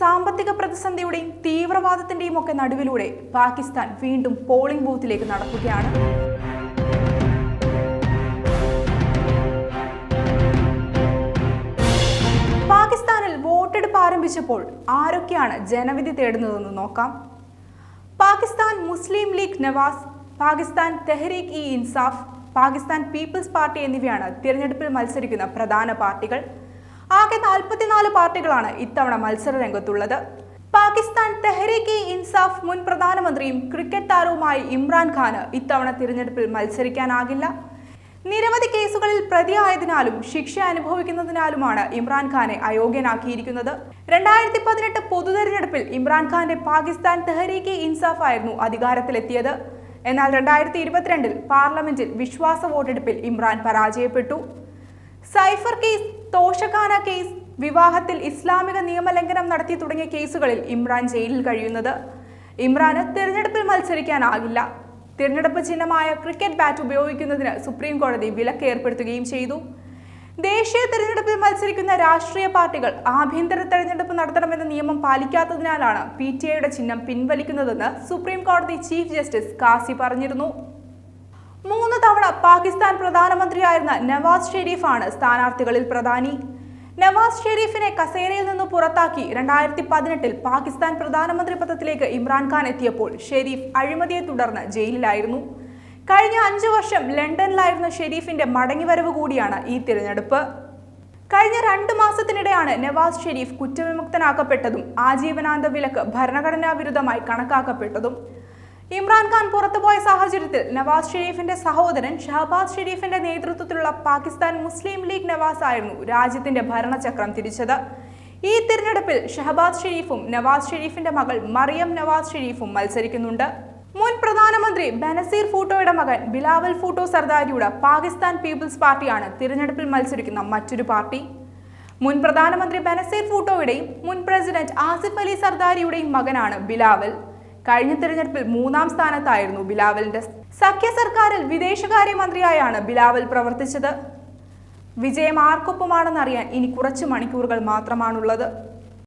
സാമ്പത്തിക പ്രതിസന്ധിയുടെയും തീവ്രവാദത്തിന്റെയും ഒക്കെ നടുവിലൂടെ പാകിസ്ഥാൻ വീണ്ടും പോളിംഗ് ബൂത്തിലേക്ക് നടക്കുകയാണ്. പാകിസ്ഥാനിൽ വോട്ടെടുപ്പ് ആരംഭിച്ചപ്പോൾ ആരൊക്കെയാണ് ജനവിധി തേടുന്നതെന്ന് നോക്കാം. Pakistan Muslim League Nawaz Pakistan Tehreek e Insaf Pakistan Peoples Party എന്നിവയാണ് തിരഞ്ഞെടുപ്പിൽ മത്സരിക്കുന്ന പ്രധാന പാർട്ടികൾ. ആകെ നാൽപ്പത്തിനാല് പാർട്ടികളാണ് ഇത്തവണ മത്സര രംഗത്തുള്ളത്. പാകിസ്ഥാൻ തെഹ്രീക്ക് ഇൻസാഫ് മുൻ പ്രധാനമന്ത്രിയും ക്രിക്കറ്റ് താരവുമായി ഇമ്രാൻഖാന് ഇത്തവണ തിരഞ്ഞെടുപ്പിൽ മത്സരിക്കാനാകില്ല. നിരവധി കേസുകളിൽ പ്രതിയായതിനാലും ശിക്ഷ അനുഭവിക്കുന്നതിനാലുമാണ് ഇമ്രാൻഖാനെ അയോഗ്യനാക്കിയിരിക്കുന്നത്. രണ്ടായിരത്തി പതിനെട്ട് പൊതുതെരഞ്ഞെടുപ്പിൽ ഇമ്രാൻഖാന്റെ പാകിസ്ഥാൻ തെഹരീക്ക് ഇൻസാഫ് ആയിരുന്നു അധികാരത്തിലെത്തിയത്. എന്നാൽ രണ്ടായിരത്തി ഇരുപത്തിരണ്ടിൽ പാർലമെന്റിൽ വിശ്വാസ വോട്ടെടുപ്പിൽ ഇമ്രാൻ പരാജയപ്പെട്ടു. സൈഫർ കേസ് തോഷഖാന കേസ് വിവാഹത്തിൽ ഇസ്ലാമിക നിയമലംഘനം നടത്തി തുടങ്ങിയ കേസുകളിൽ ഇമ്രാൻ ജയിലിൽ കഴിയുന്നത്. ഇമ്രാന് തിരഞ്ഞെടുപ്പിൽ മത്സരിക്കാനാകില്ല. തിരഞ്ഞെടുപ്പ് ചിഹ്നമായ ക്രിക്കറ്റ് ബാറ്റ് ഉപയോഗിക്കുന്നതിന് സുപ്രീം കോടതി വിലക്ക് ഏർപ്പെടുത്തുകയും ചെയ്തു. ദേശീയ തെരഞ്ഞെടുപ്പിൽ മത്സരിക്കുന്ന രാഷ്ട്രീയ പാർട്ടികൾ ആഭ്യന്തര തെരഞ്ഞെടുപ്പ് നടത്തണമെന്ന നിയമം പാലിക്കാത്തതിനാലാണ് പി ടി ഐയുടെ ചിഹ്നം പിൻവലിക്കുന്നതെന്ന് സുപ്രീം കോടതി ചീഫ് ജസ്റ്റിസ് കാസി പറഞ്ഞിരുന്നു. മൂന്ന് തവണ പാകിസ്ഥാൻ പ്രധാനമന്ത്രിയായിരുന്ന നവാസ് ഷെരീഫാണ് സ്ഥാനാർത്ഥികളിൽ പ്രധാനി. നവാസ് ഷെരീഫിനെ കസേരയിൽ നിന്ന് പുറത്താക്കി രണ്ടായിരത്തി പതിനെട്ടിൽ പാകിസ്ഥാൻ പ്രധാനമന്ത്രി പദത്തിലേക്ക് ഇമ്രാൻഖാൻ എത്തിയപ്പോൾ ഷെരീഫ് അഴിമതിയെ തുടർന്ന് ജയിലിലായിരുന്നു. കഴിഞ്ഞ അഞ്ചു വർഷം ലണ്ടനിലായിരുന്ന ഷെരീഫിന്റെ മടങ്ങിവരവ് കൂടിയാണ് ഈ തിരഞ്ഞെടുപ്പ്. കഴിഞ്ഞ രണ്ട് മാസത്തിനിടെയാണ് നവാസ് ഷെരീഫ് കുറ്റവിമുക്തനാക്കപ്പെട്ടതും ആജീവനാന്ത വിലക്ക് ഭരണഘടനാ വിരുദ്ധമായി കണക്കാക്കപ്പെട്ടതും. ഇമ്രാൻഖാൻ പുറത്തുപോയ സാഹചര്യത്തിൽ നവാസ് ഷെരീഫിന്റെ സഹോദരൻ ഷഹബാസ് ഷെരീഫിന്റെ നേതൃത്വത്തിലുള്ള പാകിസ്ഥാൻ മുസ്ലിം ലീഗ് നവാസ് ആയിരുന്നു രാജ്യത്തിന്റെ ഭരണചക്രം തിരിച്ചത്. ഈ തിരഞ്ഞെടുപ്പിൽ ഷഹബാസ് ഷെരീഫും നവാസ് ഷെരീഫിന്റെ മകൾ മറിയം നവാസ് ഷെരീഫും മത്സരിക്കുന്നുണ്ട്. മുൻ പ്രധാനമന്ത്രി ബനസീർ ഫൂട്ടോയുടെ മകൻ ബിലാവൽ ഫൂട്ടോ സർദാരിയുടെ പാകിസ്ഥാൻ പീപ്പിൾസ് പാർട്ടിയാണ് തിരഞ്ഞെടുപ്പിൽ മത്സരിക്കുന്ന മറ്റൊരു പാർട്ടി. മുൻ പ്രധാനമന്ത്രി ബനസീർ ഫൂട്ടോയുടെയും മുൻ പ്രസിഡന്റ് ആസിഫ് അലി സർദാരിയുടെയും മകനാണ് ബിലാവൽ. കഴിഞ്ഞ തിരഞ്ഞെടുപ്പിൽ മൂന്നാം സ്ഥാനത്തായിരുന്നു ബിലാവലിന്റെ സഖ്യ സർക്കാരിൽ വിദേശകാര്യമന്ത്രിയായാണ് ബിലാവൽ പ്രവർത്തിച്ചത്. വിജയം ആർക്കൊപ്പമാണെന്നറിയാൻ ഇനി കുറച്ച് മണിക്കൂറുകൾ മാത്രമാണുള്ളത്.